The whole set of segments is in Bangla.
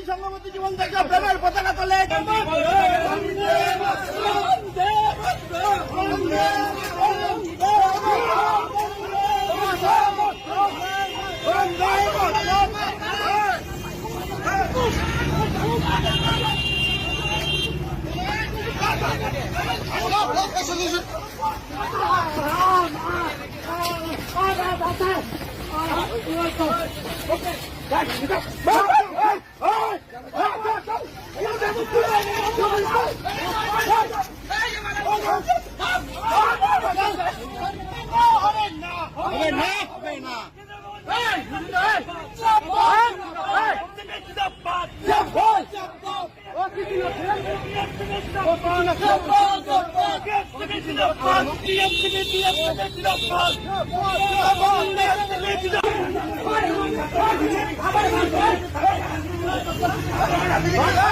শান্তি সংঘবদ্ধ জীবন থেকে প্রেমের পতাকা তোলে Okay. Vai, vai, vai.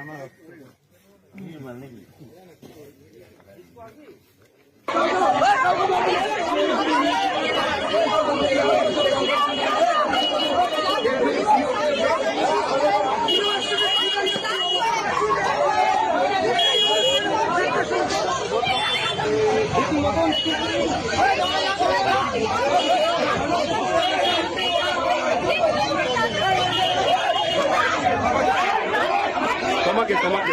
আমার তোমাকে তোমাকে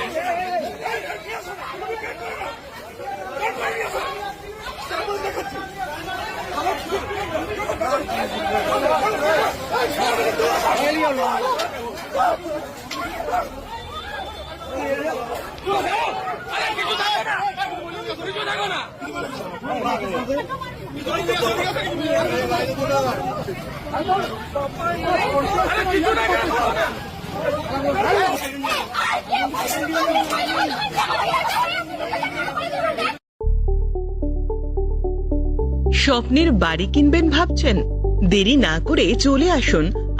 স্বপ্নের বাড়ি কিনবেন ভাবছেন? দেরি না করে চলে আসুন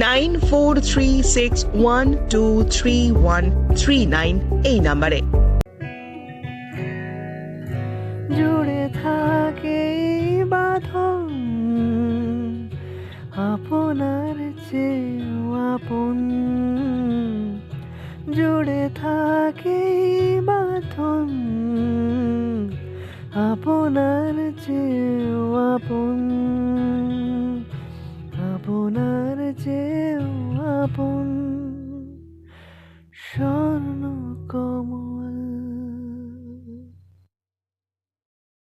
nine four three six one two three one three nine এই নাম্বারে। জুড়ে থাকে বাঁধন, আপনার চেয়েও আপন। জুড়ে থাকে বাঁধন, আপনার আপন। আপন স্বর্ণ।